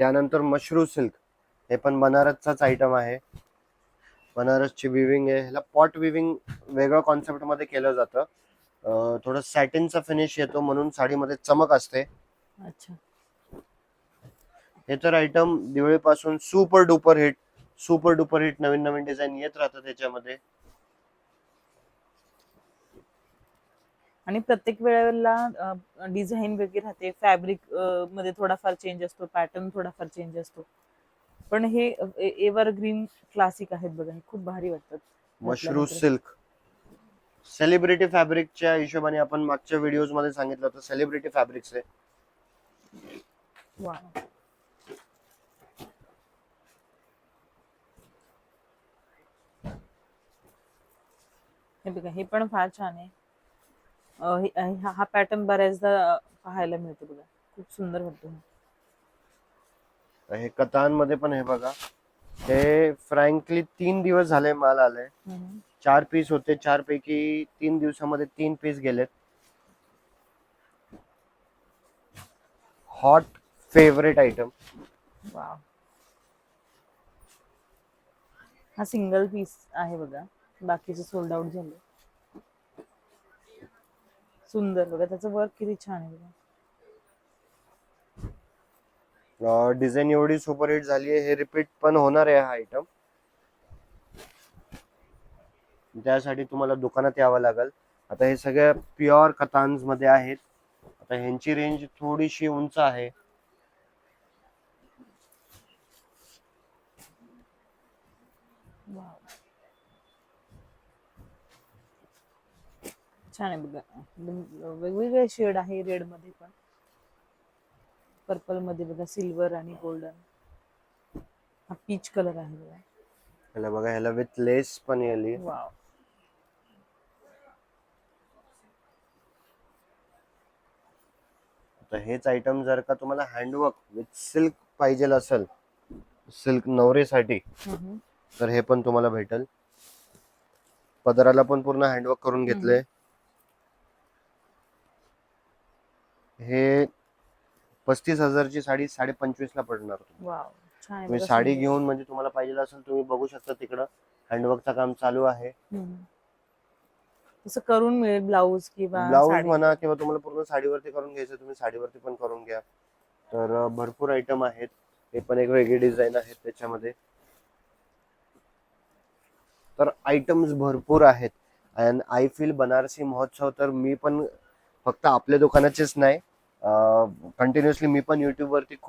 त्यानंतर मशरू सिल्क. हे पण बनारसचाच आयटम आहे. बनारसची विविंग आहे. ह्याला पॉट विविंग वेगळ्या कॉन्सेप्टमध्ये केलं जातं. थोडं सॅटिनचा फिनिश येतो म्हणून साडीमध्ये चमक असते. अच्छा. हे तर item दिवाळीपासून super duper hit super duper hit नवीन नवीन डिझाईन येत राहतं त्याच्यामध्ये आणि प्रत्येक वेळेला डिझाईन वेगळी राहते. फॅब्रिकमध्ये थोडाफार चेंज असतो. पॅटर्न थोडाफार चेंज असतो. पण हे एव्हर ग्रीन क्लासिक आहेत बघा. खूप भारी वाटतात. मशरू. सिल्क. सेलिब्रिटी फॅब्रिकच्या हिशोबाने आपण मागच्या व्हिडिओजमध्ये सांगितलं होतं. सेलिब्रिटी फॅब्रिक्स आहे. वा हे बघा हे पण फार छान आहे. हे- पॅटर्न बऱ्याचदा पाहायला मिळतो बघा. खूप सुंदर वाटतो हा. कतांमध्ये पण हे बघा. हे फ्रँकली तीन दिवस झाले माल हम्म. चार पीस होते. चार पैकी तीन दिवसामध्ये तीन पीस गेलेत. हॉट फेवरेट आयटम हा सिंगल पीस आहे बघा. बाकीचे सोल्ड आउट झाले. सुंदर बघा त्याचं वर्क किती छान आहे बघा. डिझाईन एवढी सुपर हिट झाली आहे हे रिपीट पण होणार आहे हा आयटम त्यासाठी तुम्हाला दुकानात यावं लागेल. आता हे सगळ्या प्युअर कतान्समध्ये आहेत. आता ह्यांची रेंज थोडीशी उंच आहे. वाव छान आहे बघा. एकदम वेगवेगळे शेड आहे रेडमध्ये पण. पर्पलमध्ये बघा सिल्वर आणि गोल्डन हा पीच कलर आहे बघा. ह्याला बघा ह्याला विथ लेस पण येली वाव तर हेच आयटम जर का तुम्हाला हँडवर्क विथ सिल्क पाहिजे असेल सिल्क नवरेसाठी. तर हे पण तुम्हाला भेटेल. पदराला पण पूर्ण हँडवर्क करून घेतले हे पस्तीस हजारची साडी साडे पंचवीस ला पडणार तुम्ही साडी. घेऊन म्हणजे तुम्हाला पाहिजे असेल तुम्ही बघू शकता तिकडं. हँडवर्कचं काम चालू आहे. तसं करून मिळेल ब्लाऊज किंवा ब्लाऊज. म्हणा किंवा तुम्हाला पूर्ण साडीवरती करून घ्यायचं तुम्ही साडीवरती पण करून घ्या. तर भरपूर आयटम आहेत. हे पण एक वेगळी डिझाईन आहेत त्याच्यामध्ये. तर आयटम्स भरपूर आहेत. अँड आय फील बनारसी महोत्सव तर मी पण फक्त आपल्या दुकानाचेच नाही कंटिन्युअसली मी पण युट्यूबवरती खूप